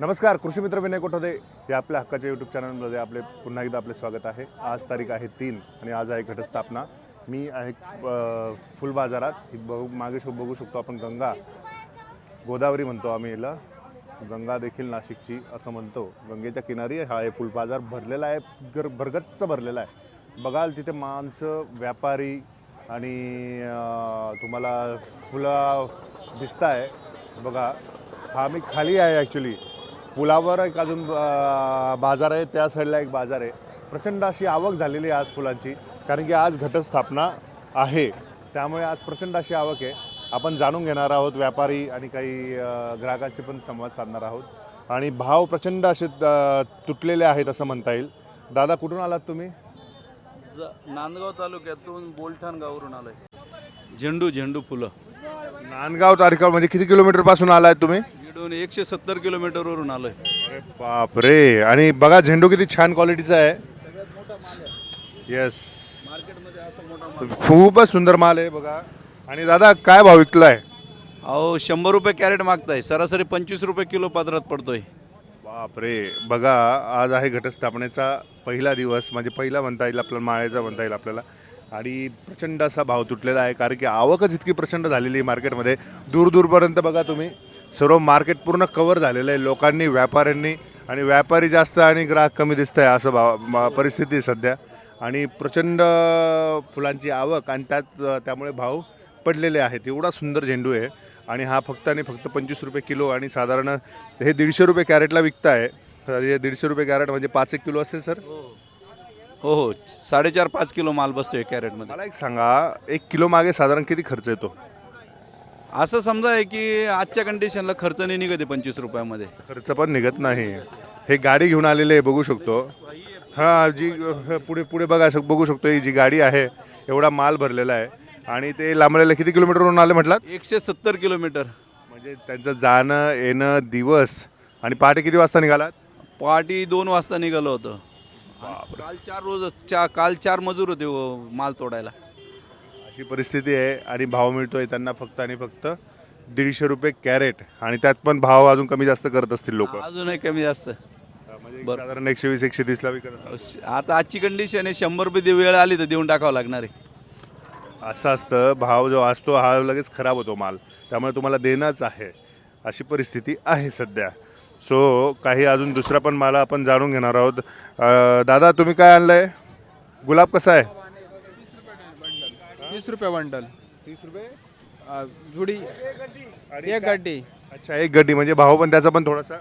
नमस्कार कृषी मित्र विनय कोठोदे या आपल्या हक्काच्या यूट्यूब चॅनलमध्ये आपले पुन्हा एकदा आपले स्वागत आहे. आज तारीख आहे तीन आणि आज आहे घटस्थापना. मी आहे फुल बाजारात. ही बघू मागे शो बघू शकतो आपण गंगा. गोदावरी म्हणतो आम्ही याला. गंगा देखील नाशिकची असं म्हणतो. गंगेच्या किनारी हा आहे फुल बाजार. भरलेला आहे गर भरगच्च भरलेला आहे. बघाल तिथे माणसं व्यापारी आणि तुम्हाला फुलं दिसत आहे बघा हा मी खाली आहे ॲक्च्युली पुलावर एक अजून बाजार आहे त्या साईडला एक बाजार आहे. प्रचंड अशी आवक झालेली आहे आज फुलांची कारण की आज घटस्थापना आहे. त्यामुळे आज प्रचंड अशी आवक आहे. आपण जाणून घेणार आहोत व्यापारी आणि काही ग्राहकांशी पण संवाद साधणार आहोत. आणि भाव प्रचंड असे तुटलेले आहेत असं म्हणता येईल. दादा कुठून आलात तुम्ही? ज नांदगाव तालुक्यातून बोलठाण गावावरून आलोय. झेंडू झेंडू फुलं. नांदगाव तारखेवर म्हणजे किती किलोमीटरपासून आलाय तुम्ही? इकडून एकशे सत्तर किलोमीटरवरून आलोय. अरे बापरे. आणि बघा झेंडू किती छान क्वालिटीचा आहे. येस मार्केटमध्ये असं मोठा खूपच सुंदर माल आहे बघा. आणि दादा काय भाव विकलाय? अहो शंभर रुपये कॅरेट मागताय. सरासरी पंचवीस रुपये किलो पात्रात पडतोय. बापरे. बघा आज आहे घटस्थापनेचा पहिला दिवस. म्हणजे पहिला म्हणता येईल आपल्याला माळ्याचा म्हणता येईल आपल्याला. आणि प्रचंड असा भाव तुटलेला आहे कारण की आवकच इतकी प्रचंड झालेली आहे मार्केटमध्ये दूर दूरपर्यंत बघा तुम्ही. सर्व मार्केट पूर्ण कवर झालेलं आहे. लोकांनी व्यापाऱ्यांनी आणि व्यापारी जास्त आणि ग्राहक कमी दिसत आहे असं भाव परिस्थिती आहे सध्या. आणि प्रचंड फुलांची आवक आणि त्यात त्यामुळे भाव पडलेले आहेत. एवढा सुंदर झेंडू आहे आणि हा फक्त आणि फक्त पंचवीस रुपये किलो आणि साधारण हे दीडशे रुपये कॅरेटला विकताय. तर हे दीडशे रुपये कॅरेट म्हणजे पाच एक किलो असेल सर? हो हो. साडेचार पाच किलो माल बसतोय कॅरेटमध्ये. मला एक सांगा एक किलो मागे साधारण किती खर्च येतो? असं समजा आहे की आजच्या कंडिशनला खर्च नाही निघते पंचवीस रुपयामध्ये. खर्च पण निघत नाही. हे गाडी घेऊन आलेले आहे बघू शकतो. हां जी पुढे पुढे बघा शक- बघू शकतो ही जी गाडी आहे एवढा माल भरलेला आहे. आणि ते लांबलेलं किती किलोमीटरवरून आले म्हटलात? एकशे सत्तर किलोमीटर. म्हणजे त्यांचं जाणं येणं दिवस. आणि पहाटे किती वाजता निघालात? पहाटे दोन वाजता निघालो होतो. काल चार रोज चा काल चार मजूर होते हो माल तोडायला. अशी परिस्थिती आहे आणि भाव मिळतोय त्यांना फक्त आणि फक्त दीडशे रुपये कॅरेट. आणि त्यात पण भाव अजून कमी जास्त करत असतील लोक. अजूनही कमी जास्त. म्हणजे साधारण एकशे वीस एकशे तीसला विकत आता आजची कंडिशन आहे शंभर रुपये दे- वेळ आली तर देऊन टाकावं लागणार आहे. असं असतं भाव जो असतो हा लगेच खराब होतो माल. त्यामुळे तुम्हाला देणंच आहे. अशी परिस्थिती आहे सध्या. सो काही अजून दुसरा पण मला आपण जाणून घेणार आहोत. अं, दादा तुम्ही काय आणलंय? गुलाब कसा आहे? तीस रुपये बंडल. तीस रुपये? जुडी. एक गड्डी. अच्छा एक गड्डी. म्हणजे भाव पण त्याचा पण थोडासा?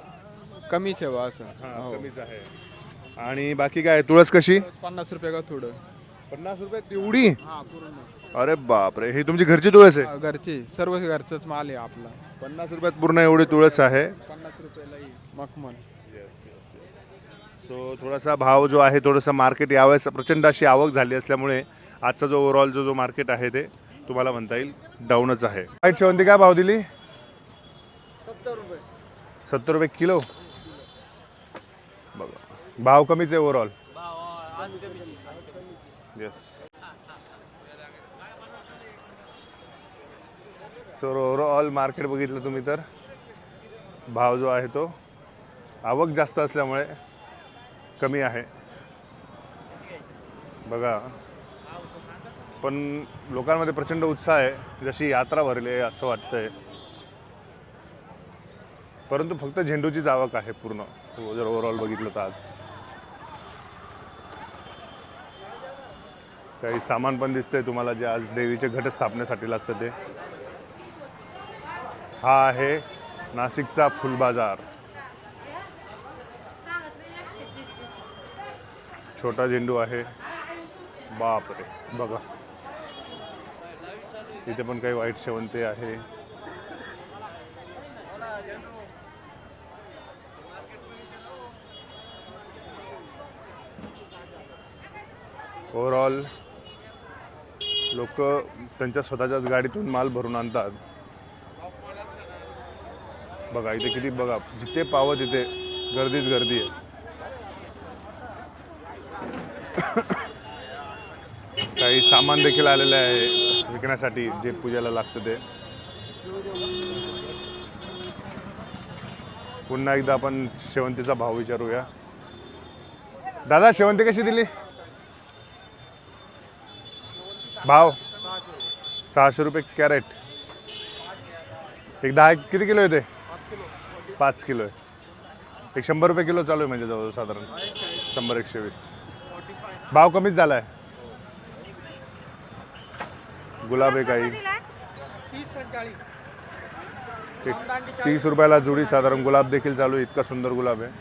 कमीच आहे बा असं. हा, कमीच आहे. आणि बाकी काय तुळस कशी? पन्नास रुपये का थोडं. पन्नास रुपये तेवढी? हा अरे बापरे ही तुमची घरची तुळस आहे? हा, घरची. सर्व घरचंच माल आहे आपला. पन्नास रुपयात पूर्ण एवढी तुळस आहे? पन्नास रुपयाला मखमल. सो थोडासा भाव जो आहे थोडंसं मार्केट यावेळेस प्रचंड अशी आवक झाली असल्यामुळे आजचा जो ओव्हरऑल जो जो मार्केट आहे ते तुम्हाला म्हणता येईल डाऊनच आहे. वाईट शेवंती काय भाव दिली? सत्तर रुपये किलो. बघा. भाव कमीच आहे overall yes sir overall market बघितलं तुम्ही तर भाव जो आहे तो आवक जास्त असल्यामुळे कमी आहे. बघा. पण लोकांमध्ये प्रचंड उत्साह आहे जशी यात्रा भरली आहे असं वाटतंय. परंतु फक्त झेंडूचीच आवक आहे पूर्ण. हो, जर ओव्हरऑल बघितलं तर आज. काही सामान पण दिसतंय तुम्हाला जे आज देवीचे घट स्थापनेसाठी लागतं ते. हा आहे नाशिकचा फुलबाजार छोटा झेंडू आहे. बापरे बघा. तिथे पण काही वाईट शेवंते आहे. ओव्हरऑल लोक त्यांच्या स्वतःच्याच गाडीतून माल भरून आणतात. बघा इथे किती बघा जिथे पावं तिथे गर्दीच गर्दी आहे. काही सामान देखील आलेलं आहे. विकण्यासाठी जे पूजेला लागतं ते. पुन्हा एकदा आपण शेवंतीचा भाव विचारूया. दादा शेवंती कशी दिली? भाव? सहाशे रुपये कॅरेट. एक दहा किती किलो येते पाच किलो आहे. एक शंभर रुपये किलो चालू आहे म्हणजे जवळ साधारण. शंभर एकशे वीस. भाव कमीच झाला आहे गुलाब आहे काही एक तीस रुपयाला जुडी साधारण गुलाब देखील चालू आहे. इतका सुंदर गुलाब आहे.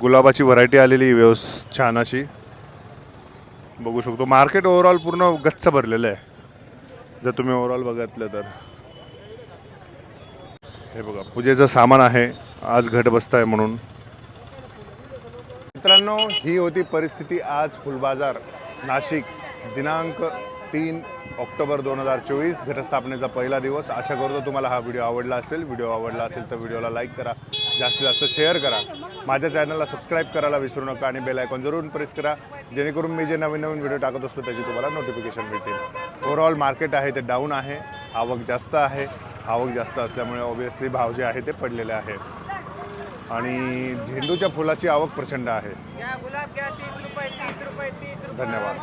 गुलाबाची व्हरायटी आलेली आहे व्यवस छान अशी. बघू शकतो. मार्केट ओव्हरऑल पूर्ण गच्च भरलेलं आहे. जर तुम्ही ओव्हरऑल बघितलं तर. हे बघा पूजेचं सामान आहे. आज घट बसताय म्हणून. मित्रांनो ही होती परिस्थिती आज फुलबाजार नाशिक दिनांक तीन ऑक्टोबर दोन हजार चोवीस घटस्थापनेचा पहिला दिवस. आशा करतो तुम्हाला हा व्हिडिओ आवडला असेल. व्हिडिओ आवडला असेल तर व्हिडिओला लाईक करा. जास्तीत जास्त शेअर करा. माझ्या चॅनलला सबस्क्राईब करायला विसरू नका आणि बेल आयकॉन जरूर प्रेस करा. जेणेकरून मी जे नवीन नवीन व्हिडिओ टाकत असतो त्याची तुम्हाला नोटिफिकेशन मिळतील. ओव्हरऑल मार्केट आहे ते डाऊन आहे. आवक जास्त आहे. आवक जास्त असल्यामुळे ऑब्विसली भाव जे आहे ते पडलेले आहे आणि झेंडूच्या फुलाची आवक प्रचंड आहे. धन्यवाद.